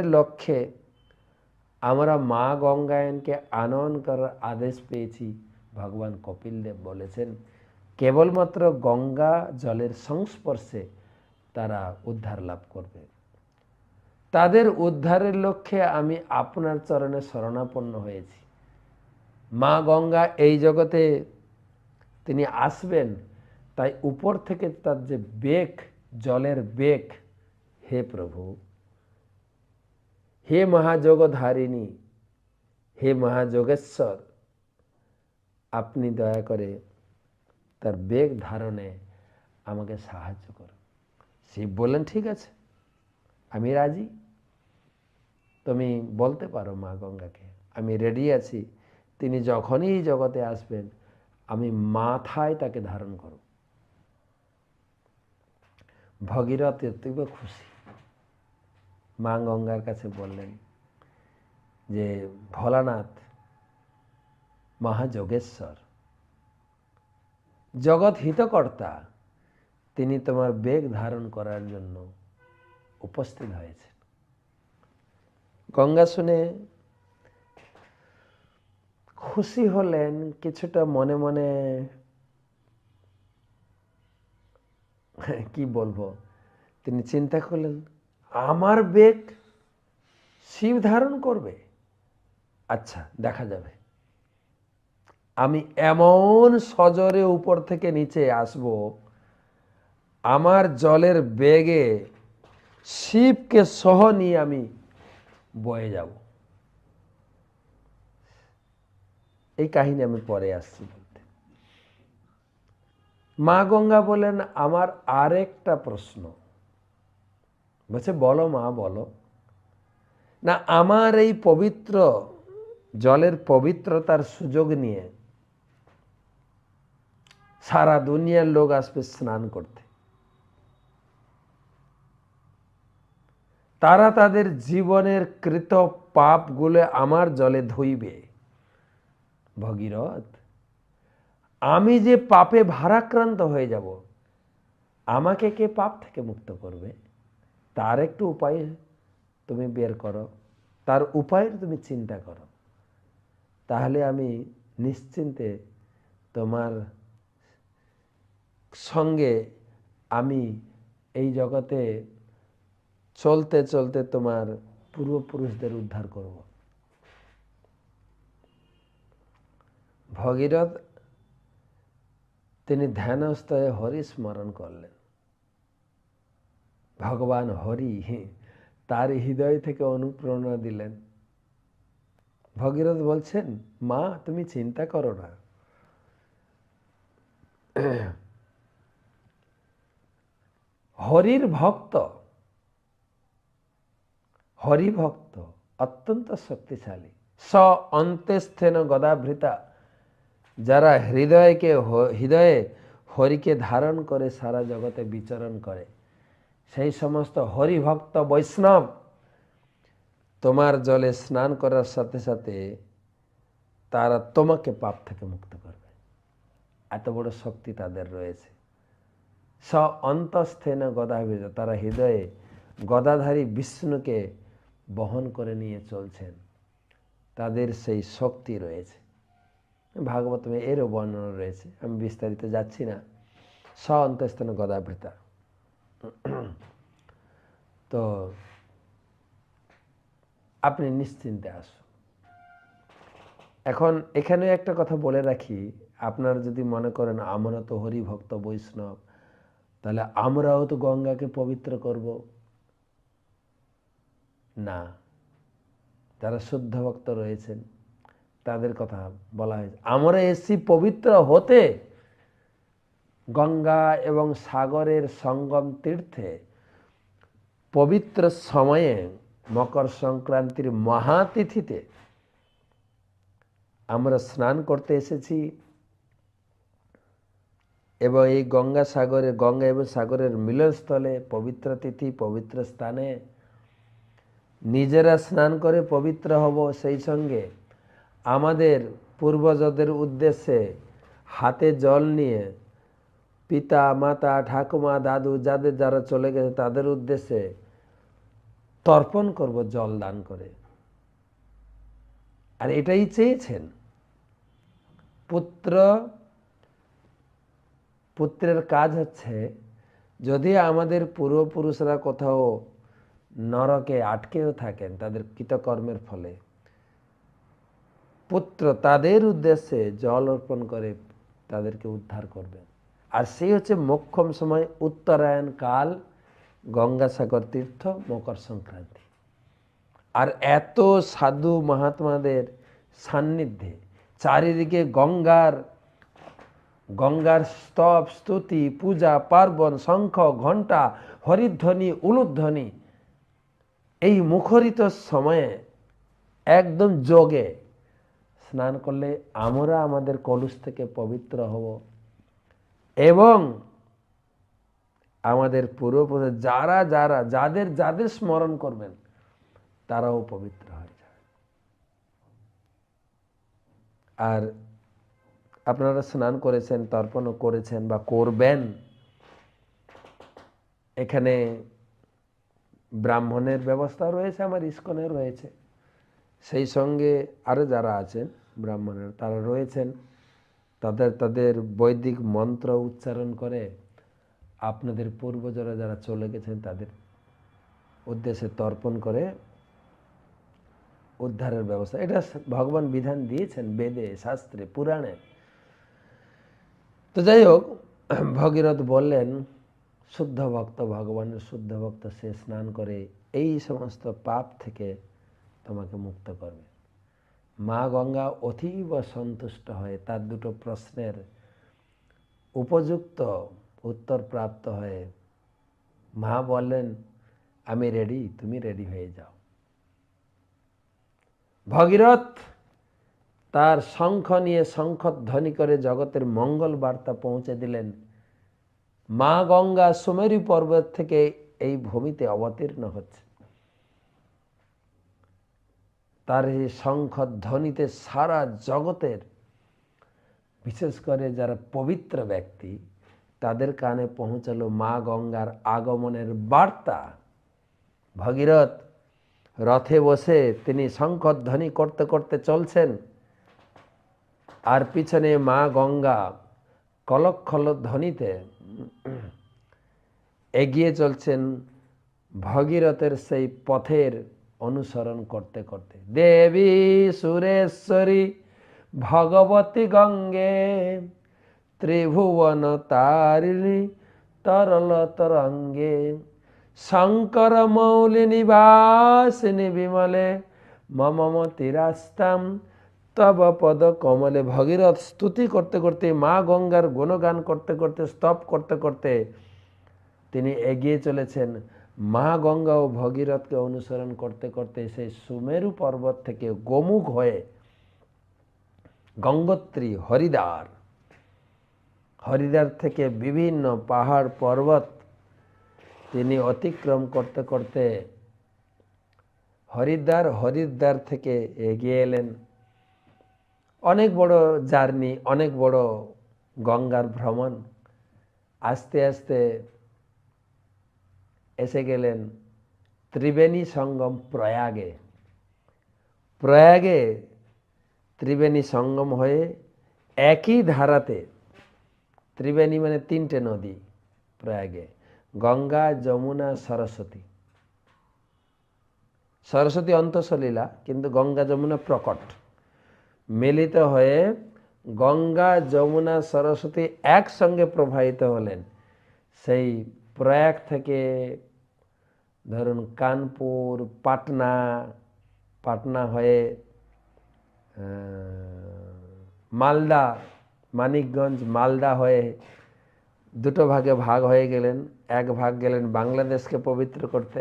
লক্ষ্যে আমরা মা গঙ্গায়নকে আনয়ন করার আদেশ পেয়েছি। ভগবান কপিল দেব বলেছেন, কেবলমাত্র গঙ্গা জলের সংস্পর্শে তারা উদ্ধার লাভ করবে। তাদের উদ্ধারের লক্ষ্যে আমি আপনার চরণে শরণাপন্ন হয়েছি। মা গঙ্গা এই জগতে তিনি আসবেন, তাই উপর থেকে তার যে বেগ, জলের বেগ, হে প্রভু হে মহাযোগধারিণী, হে মহাযোগেশ্বর, আপনি দয়া করে তার বেগ ধারণে আমাকে সাহায্য করুন। শিব বললেন, ঠিক আছে, আমি রাজি। তুমি বলতে পারো মা গঙ্গাকে, আমি রেডি আছি। তিনি যখনই জগতে আসবেন, আমি মাথায় তাকে ধারণ করব। ভগীরথ অতীব খুশি। মা গঙ্গার কাছে বললেন যে, ভোলানাথ, মহাযোগেশ্বর। জগৎ হিতকর্তা, তিনি তোমার বেগ ধারণ করার জন্য উপস্থিত হয়েছেন। গঙ্গা শুনে খুশি হলেন, কিছুটা মনে মনে, কি বলব, তিনি চিন্তা করলেন আমার বেগ শিব ধারণ করবে। আচ্ছা দেখা যাবে। আমি এমন সজরে উপর থেকে নিচে আসব, আমার জলের বেগে শিবকে সহ নিয়ে আমি বয়ে যাব। এই কাহিনী আমি পরে আসছি বলতে। মা গঙ্গা বলেন, আমার আরেকটা প্রশ্ন। বলছে, বলো মা, বলো। না, আমার এই পবিত্র জলের পবিত্রতার সুযোগ নিয়ে সারা দুনিয়ার লোক আসবে স্নান করতে। তারা তাদের জীবনের কৃত পাপগুলো আমার জলে ধুইবে। ভগীরথ, আমি যে পাপে ভারাক্রান্ত হয়ে যাব, আমাকে কে পাপ থেকে মুক্ত করবে? তার একটু উপায় তুমি বের করো, তার উপায়ের তুমি চিন্তা করো। তাহলে আমি নিশ্চিন্তে তোমার সঙ্গে আমি এই জগতে চলতে চলতে তোমার পূর্বপুরুষদের উদ্ধার করব। ভগীরথ তিনি ধ্যানস্থ হয়ে হরি স্মরণ করলেন। ভগবান হরি তার হৃদয় থেকে অনুপ্রেরণা দিলেন। ভগীরথ বলছেন, মা, তুমি চিন্তা করো না। হরির ভক্ত, হরি ভক্ত অত্যন্ত শক্তিশালী। স অন্তেস্থেন গদাভৃতা, যারা হৃদয়কে হৃদয়ে হরিকে ধারণ করে সারা জগতে বিচরণ করে। সেই সমস্ত হরিভক্ত বৈষ্ণব তোমার জলে স্নান করার সাথে সাথে তারা তোমাকে পাপ থেকে মুক্ত করবে। এত বড় শক্তি তাদের রয়েছে। স অন্তস্থেন গদাভিজ তারা হৃদয়ে গদাধারী বিষ্ণুকে বহন করে নিয়ে চলছেন। তাদের সেই শক্তি রয়েছে। ভাগবতমে এরও বর্ণনা রয়েছে। আমি বিস্তারিত যাচ্ছি না। স অন্তস্থন গদাভৃতা তো আপনি নিশ্চিন্তে আসুন। এখন এখানে একটা কথা বলে রাখি, আপনারা যদি মনে করেন আমরা তো হরিভক্ত বৈষ্ণব, তাহলে আমরাও তো গঙ্গাকে পবিত্র করব। না, যারা শুদ্ধ ভক্ত রয়েছেন, তাদের কথা বলা হয়েছে, আমরা এসছি পবিত্র হতে গঙ্গা এবং সাগরের সঙ্গম তীর্থে পবিত্র সময়ে মকর সংক্রান্তির মহাতিথিতে আমরা স্নান করতে এসেছি। এবং এই গঙ্গা সাগরে গঙ্গা এবং সাগরের মিলনস্থলে পবিত্র তিথি, পবিত্র স্থানে নিজেরা স্নান করে পবিত্র হব। সেই সঙ্গে আমাদের পূর্বজদের উদ্দেশ্যে হাতে জল নিয়ে পিতা, মাতা, ঠাকুমা, দাদু, যাদের যারা চলে গেছে তাদের উদ্দেশ্যে তর্পণ করব, জল দান করে। আর এটাই চেয়েছেন। পুত্র, পুত্রের কাজ হচ্ছে যদি আমাদের পূর্বপুরুষরা কোথাও নরকে আটকেও থাকেন তাদের কৃতকর্মের ফলে, পুত্র তাদের উদ্দেশ্যে জল অর্পণ করে তাদেরকে উদ্ধার করবেন। আর সেই হচ্ছে মোক্ষম সময় উত্তরায়ণ কাল, গঙ্গাসাগর তীর্থ, মকর সংক্রান্তি। আর এত সাধু মহাত্মাদের সান্নিধ্যে চারিদিকে গঙ্গার গঙ্গার স্তব, স্তুতি, পূজা, পার্বণ, শঙ্খ, ঘণ্টা, হরিধ্বনি, উলুধ্বনি, এই মুখরিত সময়ে একদম যোগে স্নান করলে আমরা আমাদের কলুষ থেকে পবিত্র হব। এবং আমাদের পূর্বপুরুষ যারা যারা, যাদের যাদের স্মরণ করবেন, তারাও পবিত্র হয়ে যাবে। আর আপনারা স্নান করেছেন তর্পণও করেছেন বা করবেন, এখানে ব্রাহ্মণের ব্যবস্থা রয়েছে, আমার ইস্কনের রয়েছে। সেই সঙ্গে আরও যারা আছেন ব্রাহ্মণের, তারা রয়েছেন। তাদের তাদের বৈদিক মন্ত্র উচ্চারণ করে আপনাদের পূর্বজরা যারা চলে গেছেন তাদের উদ্দেশ্যে তর্পণ করে উদ্ধারের ব্যবস্থা। এটা ভগবান বিধান দিয়েছেন বেদে, শাস্ত্রে, পুরাণে। তো যাই হোক, ভগীরথ বললেন, শুদ্ধ ভক্ত, ভগবানের শুদ্ধ ভক্ত সে স্নান করে এই সমস্ত পাপ থেকে তোমাকে মুক্ত করবে। মা গঙ্গা অতীব সন্তুষ্ট হয়ে তার দুটো প্রশ্নের উপযুক্ত উত্তর প্রাপ্ত হয়ে মা বললেন, আমি রেডি তুমি রেডি হয়ে যাও। ভগীরথ তার শঙ্খ নিয়ে শঙ্খধ্বনি করে জগতের মঙ্গল বার্তা পৌঁছে দিলেন। মা গঙ্গা সুমেরু পর্বত থেকে এই ভূমিতে অবতীর্ণ হচ্ছে তার এই শঙ্খধ্বনিতে সারা জগতের, বিশেষ করে যারা পবিত্র ব্যক্তি, তাদের কানে পৌঁছালো মা গঙ্গার আগমনের বার্তা। ভগীরথ রথে বসে তিনি শঙ্খধ্বনি করতে করতে চলছেন। আর পিছনে মা গঙ্গা কলক্ষল ধ্বনিতে এগিয়ে চলছেন। ভগীরথের সেই পথের অনুসরণ করতে করতে। দেবী সুরেশ্বরী, ভগবতী গঙ্গে, ত্রিভুবন তারিণী, তরল তরঙ্গে, শঙ্কর মৌলি নিবাসিনী বিমলে মমমতিরাস্তাম তব পদ কমলে। ভগীরথ স্তুতি করতে করতে, মা গঙ্গার গুণগান করতে করতে, স্তব করতে করতে তিনি এগিয়ে চলেছেন মা গঙ্গা ও ভগীরথকে অনুসরণ করতে করতে সেই সুমেরু পর্বত থেকে গোমুখ হয়ে গঙ্গোত্রী হরিদ্বার হরিদ্বার থেকে বিভিন্ন পাহাড় পর্বত তিনি অতিক্রম করতে করতে হরিদ্বার হরিদ্বার থেকে এগিয়ে এলেন। অনেক বড় জার্নি, অনেক বড় গঙ্গার ভ্রমণ। আস্তে আস্তে এসে গেলেন ত্রিবেণী সঙ্গম প্রয়াগে। প্রয়াগে ত্রিবেণী সঙ্গম হয়ে একই ধারাতে, ত্রিবেণী মানে তিনটে নদী, প্রয়াগে, গঙ্গা, যমুনা, সরস্বতী। সরস্বতী অন্তঃসলীলা, কিন্তু গঙ্গা, যমুনা প্রকট। মিলিত হয়ে গঙ্গা, যমুনা, সরস্বতী একসঙ্গে প্রবাহিত হলেন। সেই প্রয়াগ থেকে ধরুন কানপুর, পাটনা পাটনা হয়ে মালদা, মানিকগঞ্জ, মালদা হয়ে দুটো ভাগে ভাগ হয়ে গেলেন। এক ভাগ গেলেন বাংলাদেশকে পবিত্র করতে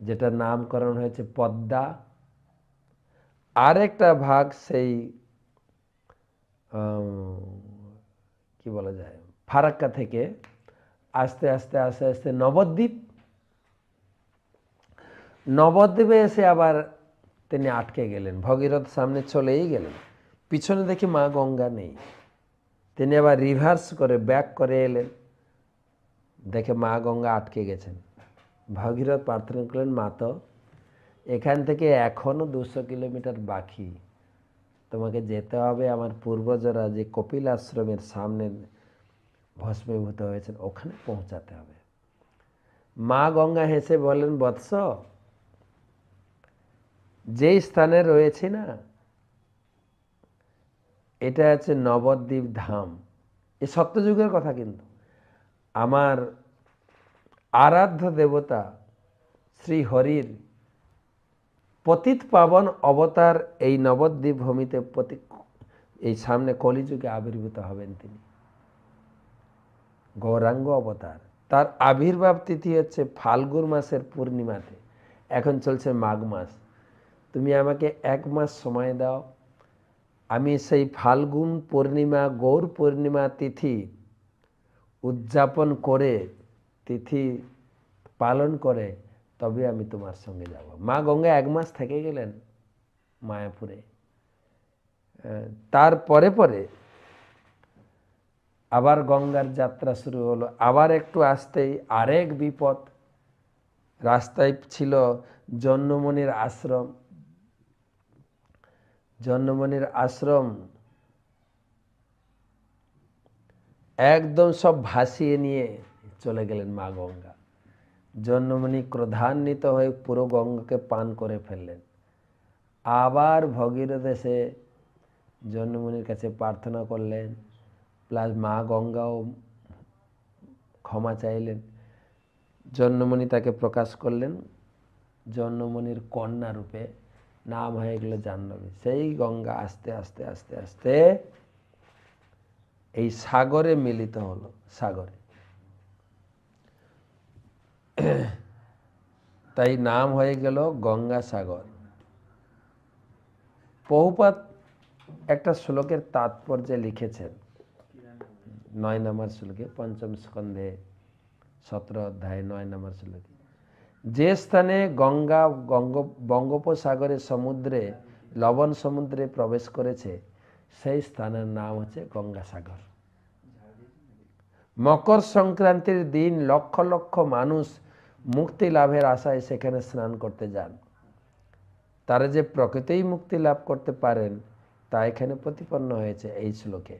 যেটা নামকরণ হয়েছে পদ্মা। আরেকটা ভাগ সেই কি বলা যায়, ফারাক্কা থেকে আস্তে আস্তে আস্তে আস্তে নবদ্বীপ। নবদ্বীপে এসে আবার তিনি আটকে গেলেন, ভগীরথ সামনে চলেই গেলেন। পিছনে দেখি মা গঙ্গা নেই। তিনি আবার রিভার্স করে ব্যাক করে এলেন। দেখে মা গঙ্গা আটকে গেছেন। ভগীরথ প্রার্থনা করলেন মাত এখান থেকে এখনও দুশো কিলোমিটার বাকি। তোমাকে যেতে হবে আমার পূর্বজরা যে কপিল আশ্রমের সামনে ভস্মীভূত হয়েছেন, ওখানে পৌঁছাতে হবে। মা গঙ্গা হেসে বলেন, বৎস, যেই স্থানে রয়েছি না, এটা আছে নবদ্বীপ ধাম। এ সত্যযুগের কথা কিন্তু। আমার আরাধ্য দেবতা শ্রী হরির পতিত পাবন অবতার এই নবদ্বীপ ভূমিতে প্রতি এই সামনে কলিযুগে আবির্ভূত হবেন তিনি। গৌরাঙ্গ অবতার। তার আবির্ভাব তিথি হচ্ছে ফাল্গুন মাসের পূর্ণিমাতে। এখন চলছে মাঘ মাস। তুমি আমাকে এক মাস সময় দাও। আমি সেই ফাল্গুন পূর্ণিমা, গৌর পূর্ণিমা তিথি উদযাপন করে, তিথি পালন করে, তবে আমি তোমার সঙ্গে যাব। মা গঙ্গা এক মাস থেকে গেলেন মায়াপুরে। তার পরে পরে আবার গঙ্গার যাত্রা শুরু হলো। আবার একটু আসতেই আরেক বিপদ। রাস্তায় ছিল জন্মমণির আশ্রম। জন্মমণির আশ্রম একদম সব ভাসিয়ে নিয়ে চলে গেলেন মা গঙ্গা। জন্মমণি ক্রোধান্বিত হয়ে পুরো গঙ্গাকে পান করে ফেললেন। আবার ভগীরথ এসে জন্মমণির কাছে প্রার্থনা করলেন প্লাস মা গঙ্গাও ক্ষমা চাইলেন। জন্মমণি তাকে প্রকাশ করলেন। জন্মমণির কন্যা রূপে নাম হয়ে গেল জাহ্নবী। সেই গঙ্গা আস্তে আস্তে আস্তে আস্তে এই সাগরে মিলিত হলো, সাগরে। তাই নাম হয়ে গেল গঙ্গা সাগর। বহুপাত একটা শ্লোকের তাৎপর্যে লিখেছেন নয় নম্বর শ্লোকে পঞ্চম স্কন্ধে সতেরো অধ্যায় নয় নম্বর শ্লোকে যে স্থানে গঙ্গা গঙ্গ বঙ্গোপসাগরের সমুদ্রে লবণ সমুদ্রে প্রবেশ করেছে সেই স্থানের নাম হচ্ছে গঙ্গাসাগর মকর সংক্রান্তির দিন লক্ষ লক্ষ মানুষ মুক্তি লাভের আশায় সেখানে স্নান করতে যান। তারা যে প্রকৃতিই মুক্তি লাভ করতে পারেন, তা এখানে প্রতিপন্ন হয়েছে এই শ্লোকে।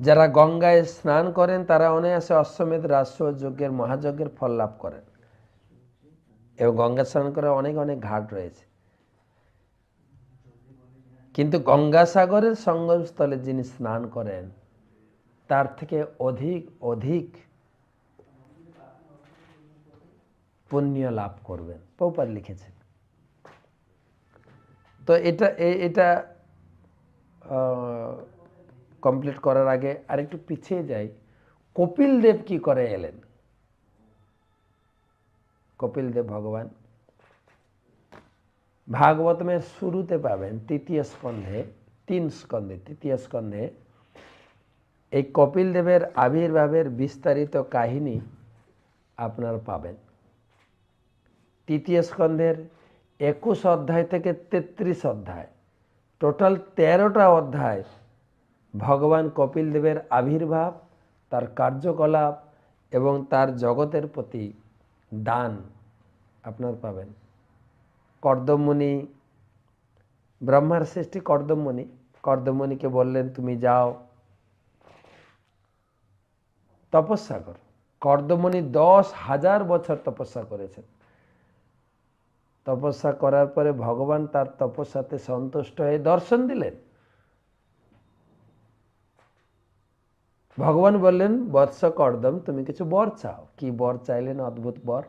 যারা গঙ্গায় স্নান করেন, তারা অনায়াসে অশ্বমেধ যজ্ঞের মহাযজ্ঞের ফল লাভ করেন। এবং গঙ্গা স্নান করার অনেক অনেক ঘাট রয়েছে। কিন্তু গঙ্গাসাগরের সঙ্গমস্থলে যিনি স্নান করেন, তার থেকে অধিক অধিক পুণ্য লাভ করবেন। পৌপার লিখেছেন। তো এটা এটা কমপ্লিট করার আগে আরেকটু পিছিয়ে যাই। কপিল দেব কি করে এলেন? কপিল দেব ভগবান ভাগবতমের শুরুতে পাবেন তৃতীয় স্কন্ধে, তিন স্কন্ধে, তৃতীয় স্কন্ধে। এই কপিল দেবের আবির্ভাবের বিস্তারিত কাহিনী আপনারা পাবেন। তৃতীয় স্কন্ধের একুশ অধ্যায় থেকে তেত্রিশ অধ্যায়, টোটাল তেরোটা অধ্যায় ভগবান কপিল দেবের আবির্ভাব, তার কার্যকলাপ এবং তার জগতের প্রতি দান আপনার পাবেন। কর্দমণি ব্রহ্মার সৃষ্টি কর্দমণি কর্দমণিকে বললেন, তুমি যাও। তপস্যা কর কর্দমণি দশ হাজার বছর তপস্যা করেছেন। তপস্যা করার পরে ভগবান তার তপস্যাতে সন্তুষ্ট হয়ে দর্শন দিলেন। ভগবান বললেন, বৎস কর্দম, তুমি কিছু বর চাও। কি বর চাইলেন অদ্ভুত বর?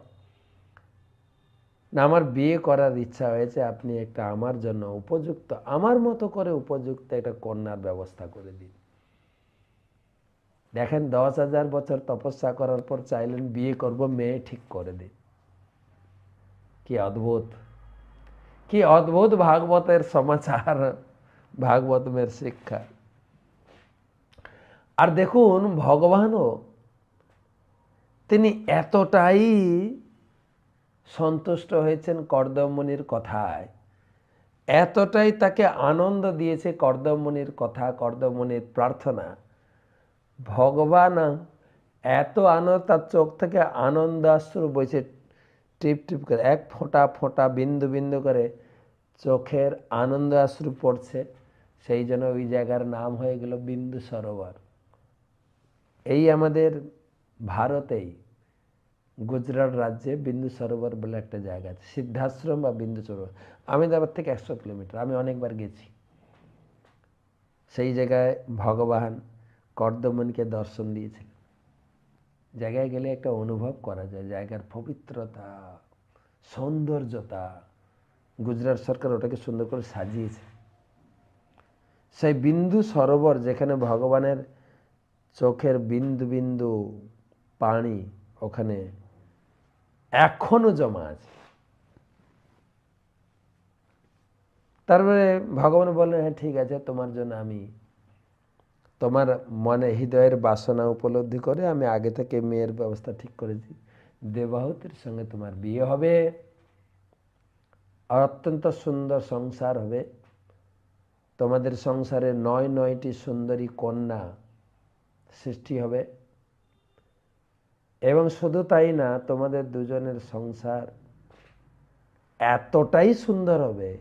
না, আমার বিয়ে করার ইচ্ছা হয়েছে, আপনি একটা আমার জন্য উপযুক্ত, আমার মতো করে উপযুক্ত একটা কন্যার ব্যবস্থা করে দিন। দেখেন, দশ হাজার বছর তপস্যা করার পর চাইলেন বিয়ে করব, মেয়ে ঠিক করে দিন। কি অদ্ভুত! কি অদ্ভুত ভাগবতের সমাচার ভাগবতমের শিক্ষা। আর দেখুন, ভগবানও তিনি এতটাই সন্তুষ্ট হয়েছেন কর্দমণির কথায়। এতটাই তাকে আনন্দ দিয়েছে কর্দমণির কথা কর্দমণির প্রার্থনা। ভগবান এত আনন্দ, তার চোখ থেকে আনন্দ আশ্রু বইছে, টিপ টিপ করে, এক ফোঁটা ফোঁটা বিন্দু বিন্দু করে চোখের আনন্দ আশ্রু পড়ছে। সেই জন্য ওই জায়গার নাম হয়ে গেল বিন্দু সরোবর। এই আমাদের ভারতেই গুজরাট রাজ্যে বিন্দু সরোবর বলে একটা জায়গা আছে, সিদ্ধাশ্রম বা বিন্দু সরোবর। আহমেদাবাদ থেকে একশো কিলোমিটার, আমি অনেকবার গেছি। সেই জায়গায় ভগবান কর্দমনকে দর্শন দিয়েছিলেন জায়গায় গেলে একটা অনুভব করা যায়, জায়গার পবিত্রতা, সৌন্দর্যতা। গুজরাট সরকার ওটাকে সুন্দর করে সাজিয়েছে। সেই বিন্দু সরোবর যেখানে ভগবানের চোখের বিন্দু বিন্দু পানি ওখানে এখনও জমা আছে। তারপরে ভগবান বললেন হ্যাঁ ঠিক আছে, তোমার জন্য আমি তোমার মনে হৃদয়ের বাসনা উপলব্ধি করে আমি আগে থেকে মেয়ের ব্যবস্থা ঠিক করেছি দেবাহুতির সঙ্গে তোমার বিয়ে হবে। আর অত্যন্ত সুন্দর সংসার হবে। তোমাদের সংসারে নয় নয়টি সুন্দরী কন্যা সৃষ্টি হবে। এবং শুধু তাই না তোমাদের দুজনের সংসার এতটাই সুন্দর হবে